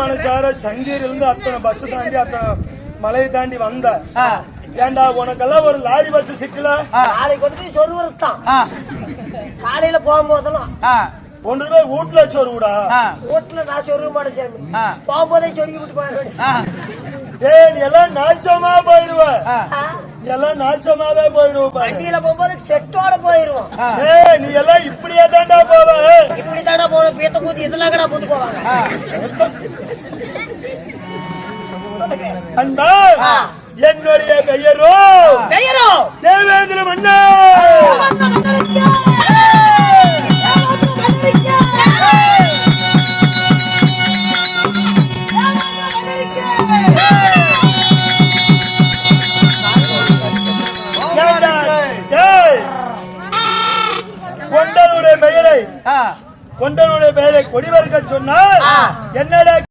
மனசார சங்கீரில இருந்து அத்தனை பஸ் தாண்டி அத்தனை மலையை தாண்டி வந்த. ஆ, ஏண்டா உனக்கெல்லாம் ஒரு லாரி பஸ் சிக்கல? நாளைக்கு கொண்டு போய் சொருவது தான். ஆ, காலையில போகும்போதெல்லாம் ஒன்று போய் வீட்டுல சொருவுடா. வீட்டுல நான் சொருக மாட்டேன் சாமி. போகும்போதே சொருகி விட்டு போயிடுவேன் ஆ, டேய் நீ எல்லாம் நாச்சமா போயிருவ. நீ எல்லாம் நாச்சமாவே போயிருவ பாரு. வண்டியில போகும்போது செட்டோட போயிருவோம். டேய் நீ எல்லாம் இப்படியே தாண்டா போவ. இதெல்லாம் கடா போட்டு போவாங்க. அன்பா. என்னுடைய பெயரோ? பெயரோ? தேவேந்திர மன்னா! பெயரை. கொண்டனுடைய பெயரை கொடிவர்க்க சொன்னால். என்னடா